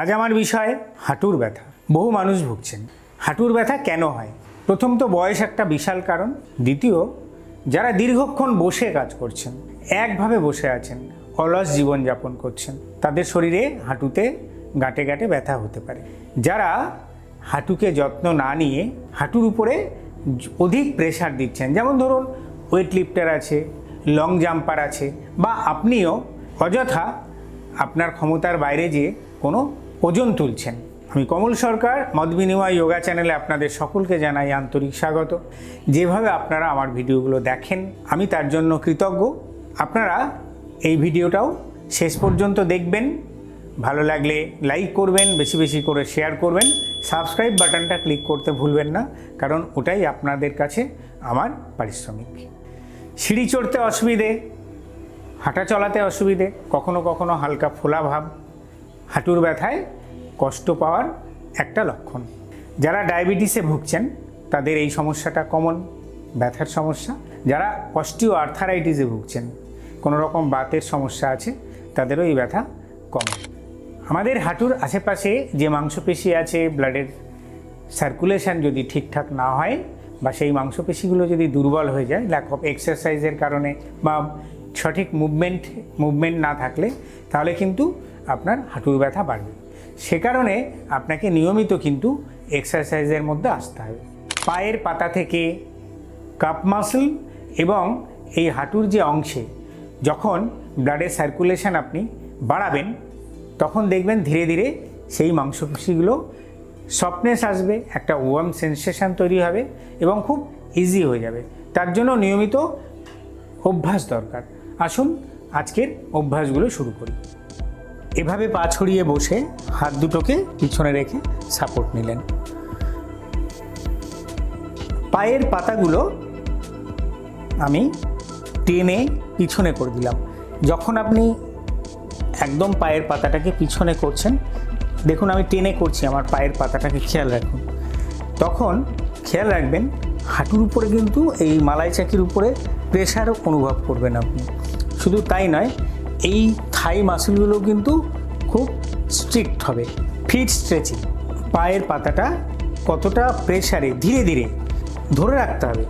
আজ আমার বিষয় হাঁটুর ব্যথা। বহু মানুষ ভুগছেন। হাঁটুর ব্যথা কেন হয়? প্রথম তো বয়স একটা বিশাল কারণ। দ্বিতীয়, যারা দীর্ঘক্ষণ বসে কাজ করছেন, একভাবে বসে আছেন, অলস জীবনযাপন করছেন, তাদের শরীরে হাঁটুতে গাঁটে গাঁটে ব্যথা হতে পারে। যারা হাঁটুকে যত্ন না নিয়ে হাঁটুর উপরে অধিক প্রেশার দিচ্ছেন, যেমন ধরুন ওয়েট লিফটার আছে লং জাম্পার আছে, বা আপনিও অযথা আপনার ক্ষমতার বাইরে যেয়ে কোনো ওজন তুলছেন। আমি কমল সরকার মত বিনিময় যোগা চ্যানেলে আপনাদের সকলকে জানাই আন্তরিক স্বাগত। যেভাবে আপনারা আমার ভিডিওগুলো দেখেন, আমি তার জন্য কৃতজ্ঞ। আপনারা এই ভিডিওটাও শেষ পর্যন্ত দেখবেন। ভালো লাগলে লাইক করবেন, বেশি বেশি করে শেয়ার করবেন। সাবস্ক্রাইব বাটনটা ক্লিক করতে ভুলবেন না, কারণ ওটাই আপনাদের কাছে আমার পারিশ্রমিক। সিঁড়ি চড়তে অসুবিধে, হাঁটা চলাতে অসুবিধে, কখনো কখনো হালকা ফোলা ভাব, হাঁটুর ব্যথায় কষ্ট পাওয়ার একটা লক্ষণ। যারা ডায়াবেটিসে ভুগছেন, তাদের এই সমস্যাটা কমন, ব্যথার সমস্যা। যারা অস্টিও আর্থারাইটিসে ভুগছেন, কোনো রকম বাতের সমস্যা আছে, তাদেরও এই ব্যথা কমন আমাদের হাঁটুর আশেপাশে যে মাংসপেশি আছে, ব্লাডের সার্কুলেশন যদি ঠিকঠাক না হয় বা সেই মাংসপেশিগুলো যদি দুর্বল হয়ে যায় ল্যাক অফ এক্সারসাইজের কারণে বা সঠিক মুভমেন্ট মুভমেন্ট না থাকলে, তাহলে কিন্তু আপনার হাঁটুর ব্যথা বাড়বে। সে কারণে আপনাকে নিয়মিত কিন্তু এক্সারসাইজের মধ্যে আসতে হবে। পায়ের পাতা থেকে কাপ মাসল এবং এই হাঁটুর যে অংশে যখন ব্লাডের সার্কুলেশন আপনি বাড়াবেন, তখন দেখবেন ধীরে ধীরে সেই মাংসপেশিগুলো সফটনেস আসবে, একটা ওয়ার্ম সেন্সেশন তৈরি হবে এবং খুব ইজি হয়ে যাবে। তার জন্য নিয়মিত অভ্যাস দরকার। আসুন আজকের অভ্যাসগুলো শুরু করি। এভাবে পা ছড়িয়ে বসে হাত দুটোকে পিছনে রেখে সাপোর্ট নিলেন। পায়ের পাতাগুলো আমি টেনে পিছনে করে দিলাম। যখন আপনি একদম পায়ের পাতাটাকে পিছনে করছেন, দেখুন আমি টেনে করছি আমার পায়ের পাতাটাকে, খেয়াল রাখুন। তখন খেয়াল রাখবেন, হাঁটুর উপরে কিন্তু এই মালাই চাকির উপরে প্রেশার অনুভব করবেন আপনি। শুধু তাই নয়, এই থাই মাসেলগুলো কিন্তু খুব স্ট্রিক্ট হবে। ফিট স্ট্রেচিং পায়ের পাতাটা কতটা প্রেশারে ধীরে ধীরে ধরে রাখতে হবে।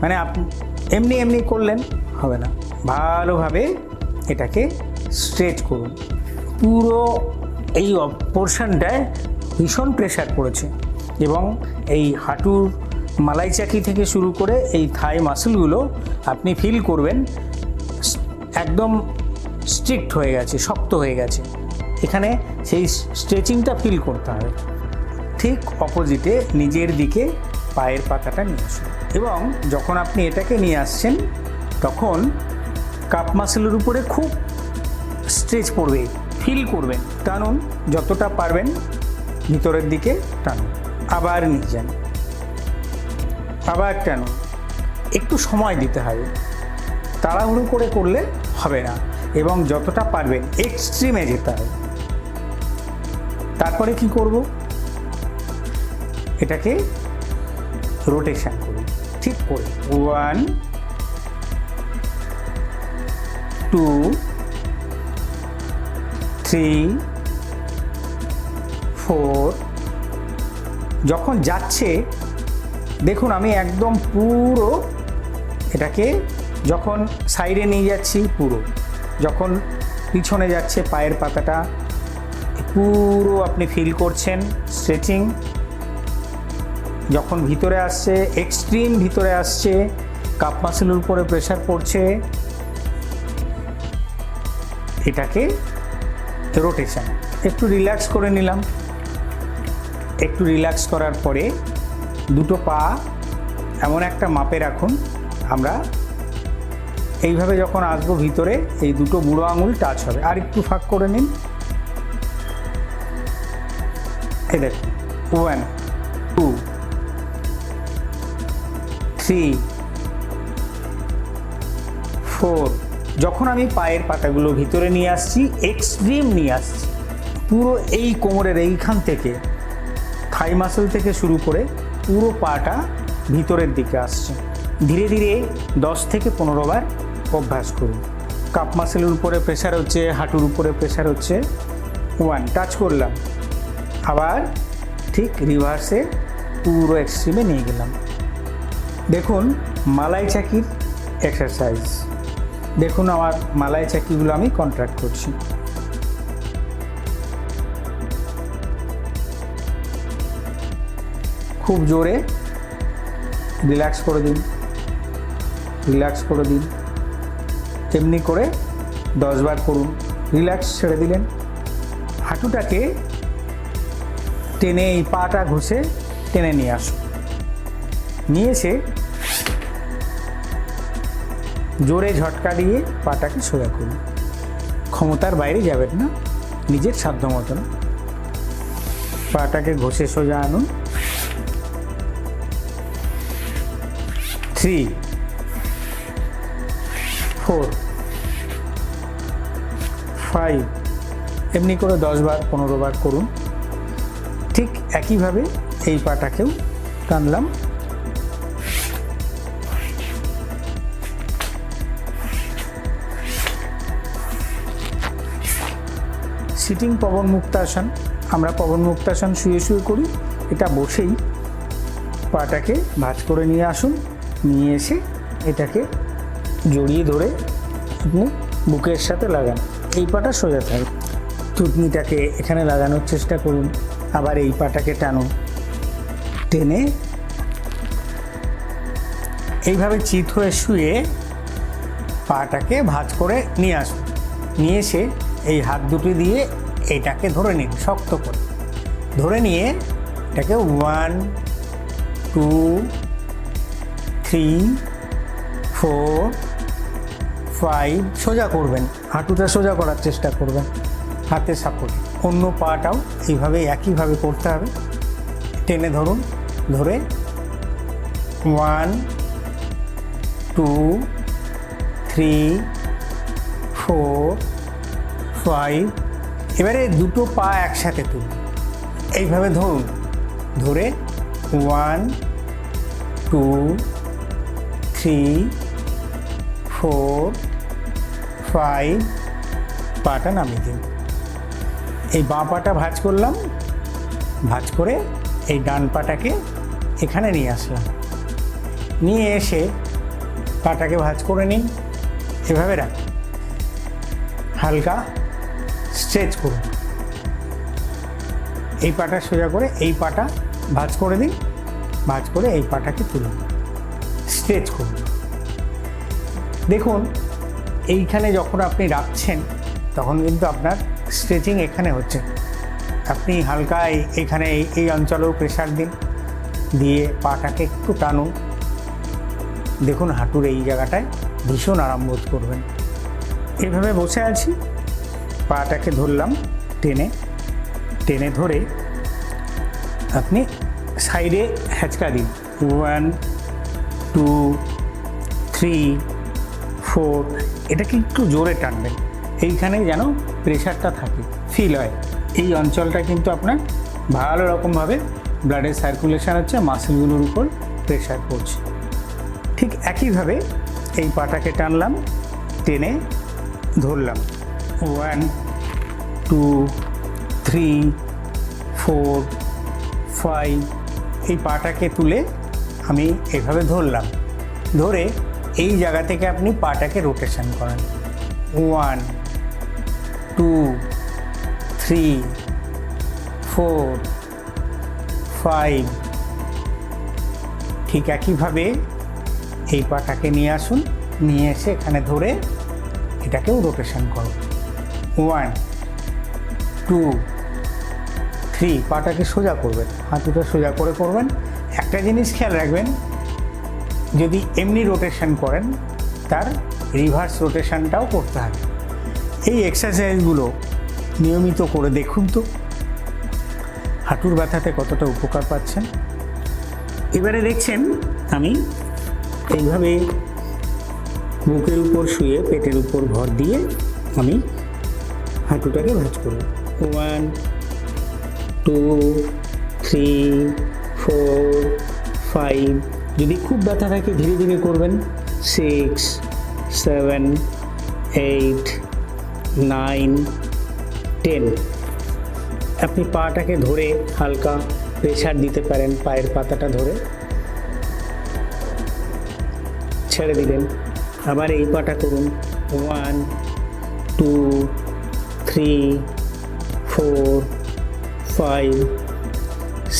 মানে আপনি এমনি এমনি করলেন হবে না। ভালোভাবে এটাকে স্ট্রেচ করুন। পুরো এই পোর্শনটায় ভীষণ প্রেশার পড়েছে এবং এই হাঁটুর মালাইচাকি থেকে শুরু করে এই থাই মাসেলগুলো আপনি ফিল করবেন, একদম স্ট্রিক্ট হয়ে গেছে, শক্ত হয়ে গেছে। এখানে সেই স্ট্রেচিংটা ফিল করতে হবে। ঠিক অপোজিটে নিজের দিকে পায়ের পাতাটা নিয়ে আসুন। এবং যখন আপনি এটাকে নিয়ে আসছেন, তখন কাপ মাসেলের উপরে খুব স্ট্রেচ পড়বে ফিল করবেন টানুন, যতটা পারবেন, ভিতরের দিকে টানুন। আবার নিয়ে যান। আবার টানুন। একটু সময় দিতে হবে। তাড়াহুড়ো করে করলে হবে না। এবং যতটা পারবেন এক্সট্রিমে যেতে হবে। তারপরে কি করব? এটাকে রোটেশন করুন ঠিক করে ওয়ান টু থ্রি ফোর যখন যাচ্ছে, দেখুন আমি একদম পুরো এটাকে যখন সাইডে নিয়ে যাচ্ছি, পুরো। যখন পিছনে যাচ্ছে পায়ের পাতাটা, পুরো আপনি ফিল করছেন স্ট্রেচিং যখন ভিতরে আসছে এক্সট্রিম ভিতরে আসছে কাপ মাসেলের উপরে প্রেশার পড়ছে, এটাকে রোটেশন একটু রিল্যাক্স করে নিলাম। একটু রিল্যাক্স করার পরে দুটো পা এমন একটা মাপে রাখুন, আমরা এইভাবে যখন আসব ভিতরে, এই দুটো বুড়ো আঙুল টাচ হবে। আর একটু ফাঁক করে নিন। এই দেখুন ওয়ান টু থ্রি ফোর যখন আমি পায়ের পাতাগুলো ভিতরে নিয়ে আসছি এক্সট্রিম নিয়ে আসছি, পুরো এই কোমরের এইখান থেকে থাই মাসেল থেকে শুরু করে পুরো পাটা ভিতরের দিকে আসছে। ধীরে ধীরে দশ থেকে পনেরো বার অভ্যাস করুন। কাপ মাসেলের উপরে প্রেশার হচ্ছে, হাঁটুর উপরে প্রেশার হচ্ছে। ওয়ান টাচ করলাম। আবার ঠিক রিভার্সে পুরো এক্সট্রিমে নিয়ে গেলাম। দেখুন, মালাই চাকির এক্সারসাইজ দেখুন আমার মালাই চাকিগুলো আমি কন্ট্রাক্ট করছি। খুব জোরে রিল্যাক্স করে দিন। রিল্যাক্স করে দিন। এমনি করে দশবার করুন। রিল্যাক্স ছেড়ে দিলেন। হাঁটুটাকে টেনে এই পাটা ঘষে টেনে নিয়ে আসুন। নিয়ে এসে জোরে ঝটকা দিয়ে পাটাকে সোজা করুন। ক্ষমতার বাইরে যাবেন না, নিজের সাধ্য মতন। পাটাকে ঘষে সোজা আনুন। থ্রি, ফোর ফাইভ এমনি করে দশবার পনেরো বার করুন। ঠিক একইভাবে এই পাটাকেও টানলাম। Sitting Pawanmuktasana. আমরা পবন মুক্তাসন শুয়ে শুয়ে করি। এটা বসেই পাটাকে ভাঁজ করে নিয়ে আসুন। নিয়ে এসে এটাকে জড়িয়ে ধরে আপনি বুকের সাথে লাগান। এই পাটা সোজা থাকবে থুতনিটাকে এখানে লাগানোর চেষ্টা করুন, আবার এই পাটাকে টানুন। টেনে এইভাবে চিত হয়ে শুয়ে পাটাকে ভাঁজ করে নিয়ে আসুন। নিয়ে এসে এই হাত দুটি দিয়ে এটাকে ধরে নিন, শক্ত করে। ধরে নিয়ে এটাকে one two three four five সোজা করবেন। হাঁটুটা সোজা করার চেষ্টা করবেন। হাতে সাপোর্ট। অন্য পাটাও এইভাবে, একইভাবে করতে হবে। টেনে ধরুন, ধরে। One two three four five এবারে দুটো পা একসাথে তুলুন। এইভাবে ধরুন, ধরে। One two three four five পাটা নামিয়ে দিন। এই বাঁ পাটা ভাজ করলাম, ভাজ করে এই ডান পাটাকে এখানে নিয়ে আসলাম। নিয়ে এসে পাটাকে ভাজ করে নিন, এভাবে রাখ হালকা স্ট্রেচ করুন। এই পাটা সোজা করে এই পাটা ভাজ করে দিন, ভাজ করে এই পাটাকে তুলুন। স্ট্রেচ করুন। দেখুন এইখানে যখন আপনি রাখছেন, তখন কিন্তু আপনার স্ট্রেচিং এখানে হচ্ছে। আপনি হালকা এই- এই অঞ্চলেও প্রেশার দিন, দিয়ে পাটাকে একটু টানুন। দেখুন হাঁটুর এই জায়গাটায় ভীষণ আরাম বোধ করবেন। এভাবে বসে আছি, পাটাকে ধরলাম টেনে। টেনে ধরে আপনি সাইডে হ্যাচকা দিন। ওয়ান, টু, থ্রি ফোর এটাকে একটু জোরে টানবেন। এইখানে যেন প্রেশারটা থাকে ফিল হয়। এই অঞ্চলটা কিন্তু আপনার ভালো রকমভাবে ব্লাডের সার্কুলেশান হচ্ছে মাসেলগুলোর উপর প্রেশার পড়ছে। ঠিক একইভাবে এই পাটাকে টানলাম, টেনে ধরলাম। One two three four five এই পাটাকে তুলে আমি এভাবে ধরলাম। ধরে এই জায়গা থেকে আপনি পাটাকে রোটেশন করেন। One two three four five ঠিক একইভাবে এই পাটাকে নিয়ে আসুন, নিয়ে এসে এখানে ধরে এটাকেও রোটেশন করুন। ওয়ান টু থ্রি পাটাকে সোজা করবেন, হাঁটুটা সোজা করে করবেন। একটা জিনিস খেয়াল রাখবেন যদি এমনি রোটেশন করেন, তার রিভার্স রোটেশনটাও করতে হবে। এই এক্সারসাইজগুলো নিয়মিত করে দেখুন তো। হাঁটুর ব্যথাতে কতটা উপকার পাচ্ছেন? এবারে দেখছেন, আমি এইভাবে বুকের উপর শুয়ে পেটের উপর ভর দিয়ে আমি হাঁটুটাকে ভাঁজ করব। One two three four five যদি খুব ব্যথা থাকে, ধীরে ধীরে করবেন। Six seven eight nine ten আপনি পাটাকে ধরে হালকা প্রেশার দিতে পারেন, পায়ের পাতাটা ধরে। ছেড়ে দিলেন আবার এই পাটা করুন। One two three four five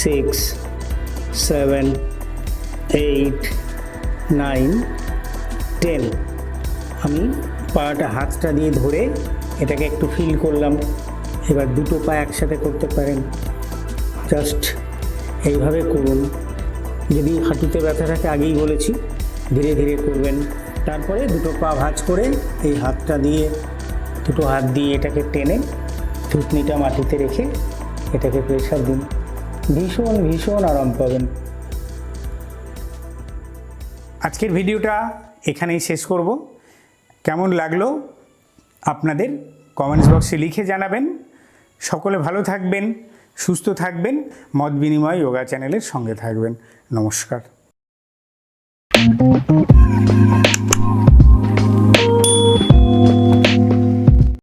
six seven eight nine ten আমি পাটা হাতটা দিয়ে ধরে এটাকে একটু ফিল করলাম। এবার দুটো পা একসাথে করতে পারেন। জাস্ট এইভাবে করুন। যদি হাঁটুতে ব্যথা থাকে, আগেই বলেছি, ধীরে ধীরে করবেন। তারপরে দুটো পা ভাঁজ করে এই হাতটা দিয়ে, দুটো হাত দিয়ে এটাকে টেনে থুতনিটা মাটিতে রেখে এটাকে প্রেশার দিন। ভীষণ ভীষণ আরাম পাবেন। আজকের ভিডিওটা এখানেই শেষ করব। কেমন লাগল আপনাদের কমেন্টস বক্সে লিখে জানাবেন। সকলে ভালো থাকবেন, সুস্থ থাকবেন, মত বিনিময় যোগা চ্যানেলের সঙ্গে থাকবেন। নমস্কার।